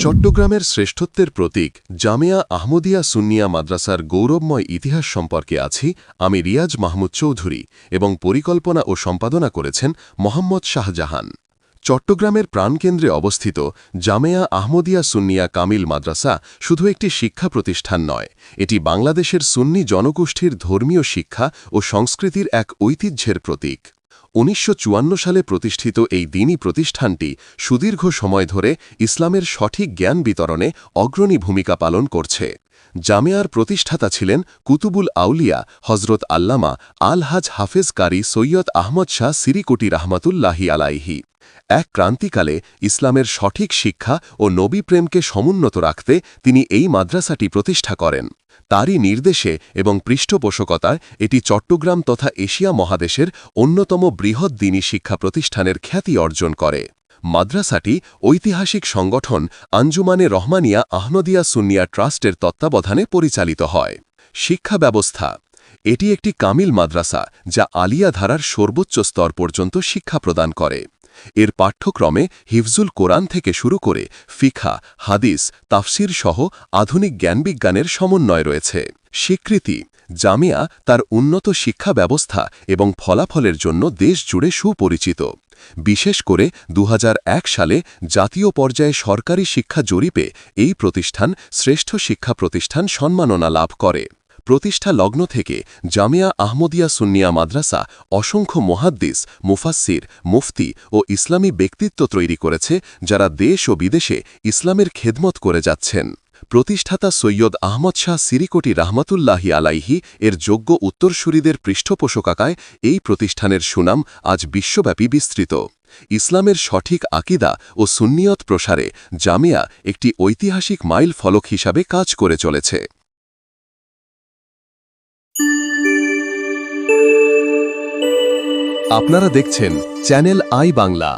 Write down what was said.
চট্টগ্রামের শ্রেষ্ঠত্বের প্রতীক জামিয়া আহমদিয়া সুন্নিয়া মাদ্রাসার গৌরবময় ইতিহাস সম্পর্কে আছি আমি রিয়াজ মাহমুদ চৌধুরী এবং পরিকল্পনা ও সম্পাদনা করেছেন মোহাম্মদ শাহজাহান। চট্টগ্রামের প্রাণকেন্দ্রে অবস্থিত জামেয়া আহমদিয়া সুন্নিয়া কামিল মাদ্রাসা শুধু একটি শিক্ষা প্রতিষ্ঠান নয়, এটি বাংলাদেশের সুন্নি জনগোষ্ঠীর ধর্মীয় শিক্ষা ও সংস্কৃতির এক ঐতিহ্যের প্রতীক। উনিশশো চুয়ান্ন সালে প্রতিষ্ঠিত এই দিনী প্রতিষ্ঠানটি সুদীর্ঘ সময় ধরে ইসলামের সঠিক জ্ঞান বিতরণে অগ্রণী ভূমিকা পালন করছে। জামেয়ার প্রতিষ্ঠাতা ছিলেন কুতুবুল আউলিয়া হজরত আল্লামা আলহাজ হাফেজ কারি সৈয়দ আহমদ শাহ সিরিকুটি রাহমাতুল্লাহি আলাইহি। এক ক্রান্তিকালে ইসলামের সঠিক শিক্ষা ও নবী প্রেমকে সমুন্নত রাখতে তিনি এই মাদ্রাসাটি প্রতিষ্ঠা করেন। তারই নির্দেশে এবং পৃষ্ঠপোষকতায় এটি চট্টগ্রাম তথা এশিয়া মহাদেশের অন্যতম বৃহৎ দিনী শিক্ষা প্রতিষ্ঠানের খ্যাতি অর্জন করে। মাদ্রাসাটি ঐতিহাসিক সংগঠন আঞ্জুমানে রহমানিয়া আহমদিয়া সুন্নিয়া ট্রাস্টের তত্ত্বাবধানে পরিচালিত হয়। শিক্ষা ব্যবস্থা। এটি একটি কামিল মাদ্রাসা যা আলিয়া ধারার সর্বোচ্চ স্তর পর্যন্ত শিক্ষা প্রদান করে। এর পাঠ্যক্রমে হিফজুল কোরআন থেকে শুরু করে ফিখা হাদিস, তাফসির সহ আধুনিক জ্ঞানবিজ্ঞানের সমন্বয় রয়েছে। স্বীকৃতি, জামিয়া তার উন্নত শিক্ষা ব্যবস্থা এবং ফলাফলের জন্য দেশ জুড়ে সুপরিচিত। বিশেষ করে দু হাজার এক সালে জাতীয় পর্যায়ে সরকারি শিক্ষা জরিপে এই প্রতিষ্ঠান শ্রেষ্ঠ শিক্ষা প্রতিষ্ঠান সম্মাননা লাভ করে। প্রতিষ্ঠা লগ্ন থেকে জামিয়া আহমদিয়া সুন্নিয়া মাদ্রাসা অসংখ্য মহাদ্দিস মুফাসির মুফতি ও ইসলামী ব্যক্তিত্ব তৈরি করেছে যারা দেশ ও বিদেশে ইসলামের খেদমত করে যাচ্ছেন। প্রতিষ্ঠাতা সৈয়দ আহমদ শাহ সিরিকোটি রাহমাতুল্লাহি আলাইহি এর যোগ্য উত্তরসূরিদের পৃষ্ঠপোষকাকায় এই প্রতিষ্ঠানের সুনাম আজ বিশ্বব্যাপী বিস্তৃত। ইসলামের সঠিক আকিদা ও সুন্নিয়ত প্রসারে জামিয়া একটি ঐতিহাসিক মাইল ফলক হিসাবে কাজ করে চলেছে। আপনারা দেখছেন চ্যানেল আই বাংলা।